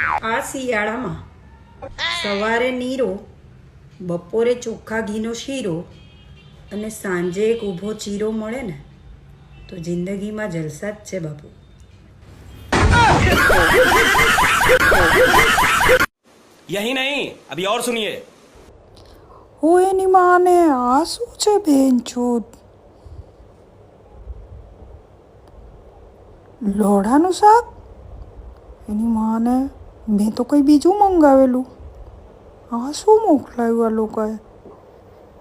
આ શિયાળામાં સવારે નીરો બપોરે ચોખ્ખા ઘીનો શીરો અને સાંજે એક ઊભો ચીરો મળે ને તો જિંદગીમાં જલસા જ છે બાપુ. યહી નહીં અભી ઓર સુનિયે હું એની માને આ શું છે બેન છૂત લોઢાનું શાક? એની માને મેં તો કંઈ બીજું મંગાવેલું આ શું મોકલાયું આ લોકોએ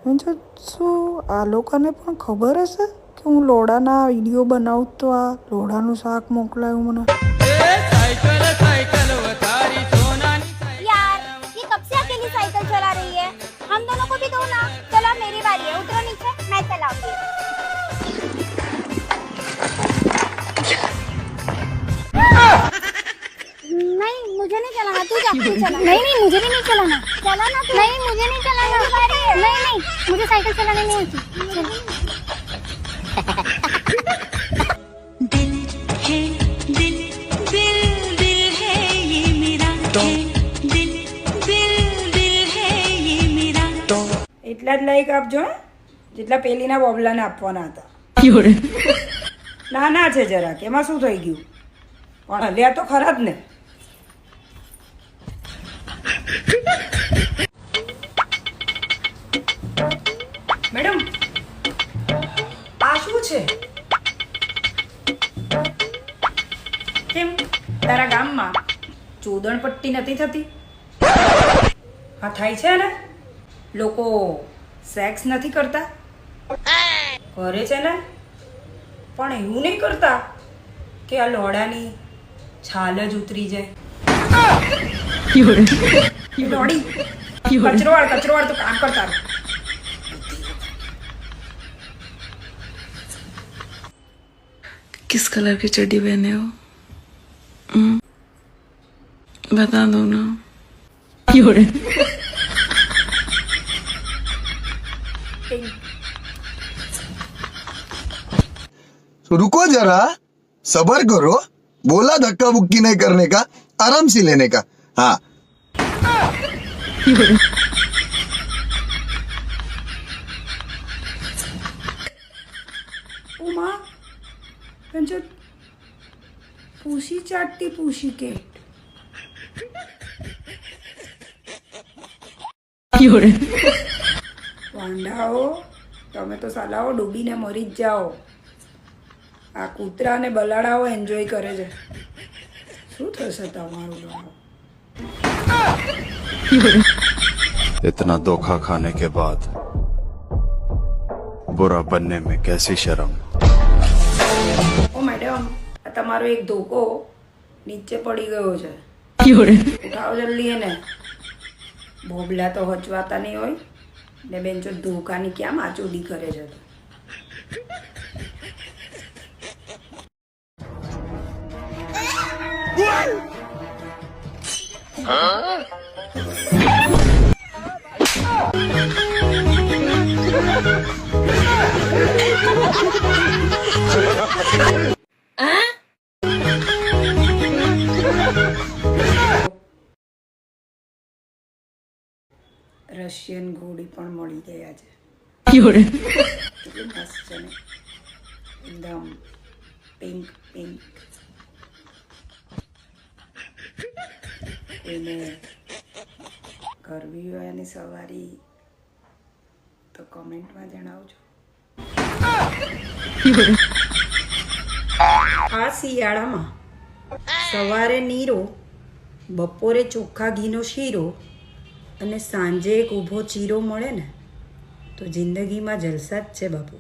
મેં જો શું આ લોકોને પણ ખબર હશે કે હું લોડાના વિડીયો બનાવું તો આ લોડાનું શાક મોકલાયું મને यार ये कब से अकेली साइकिल चला रही है हम दोनों को भी दो ना चलो अब मेरी बारी है उतरो नीचे मैं चलाऊंगी नहीं चलाना तू जा तू चला नहीं नहीं मुझे भी नहीं चलाना चलाना तू नहीं मुझे नहीं चलाना बारी है नहीं नहीं मुझे साइकिल चलाने नहीं आती चल। दिल है दिल दिल दिल है ये मेरा है दिल दिल दिल है ये मेरा એટલા જ લાઈક આપજો હે? જેટલા પેલીના બોબલાને આપવાના હતા નાના છે જરાક એમાં શું થઈ ગયું પણ હલ્યા તો ખરા જ ને મેડમ, આ શું છે? કેમ? તારા ગામમાં ચોદણ પટ્ટી નથી થતી? હા, થાય છે ને? લોકો સેક્સ નથી કરતા? કરે છે ને? પણ એવું નહીં કરતા કે આ લોડાની છાલ જ ઉતરી જાય. લોડી કચરો વાળ કચરો વાળ તો કામ કરતા રહો. किस कलर की चड्डी पहने हो हम्म? बता दो ना तो रुको जरा सबर करो बोला धक्का बुक्की नहीं करने का आराम से लेने का हाँ ઉમા કંચન પૂસી ચાટતી પૂસી કેટ વાંઢાઓ તમે તો સાલાઓ ડૂબીને મરી જ જાઓ આ કૂતરા અને બલાડાઓ એન્જોય કરે છે શું થશે તમારું इतना धोखा खाने के बाद बुरा बनने में कैसी शर्म ઓ મેડમ આ તમારો એક ધોકો નીચે પડી ગયો છે ઉઠાવો જલ્દી એને બોબલા તો હચવાતા નહીં હોય ને બેન જો ધોકાની ક્યાં માચોડી કરે છે તો રશિયન ઘોડી પણ મળી ગયા છે. કેટલી મસ્ત છે ને. એકદમ પિંક પિંક એને કરવી હોય એની સવારી, તો કમેન્ટમાં જણાવજો. આ શિયાળામાં સવારે નીરો, બપોરે ચોખ્ખા ઘીનો શીરો અને સાંજે એક ઊભો ચીરો મળે ને, તો જિંદગીમાં જલસા જ છે બાપુ.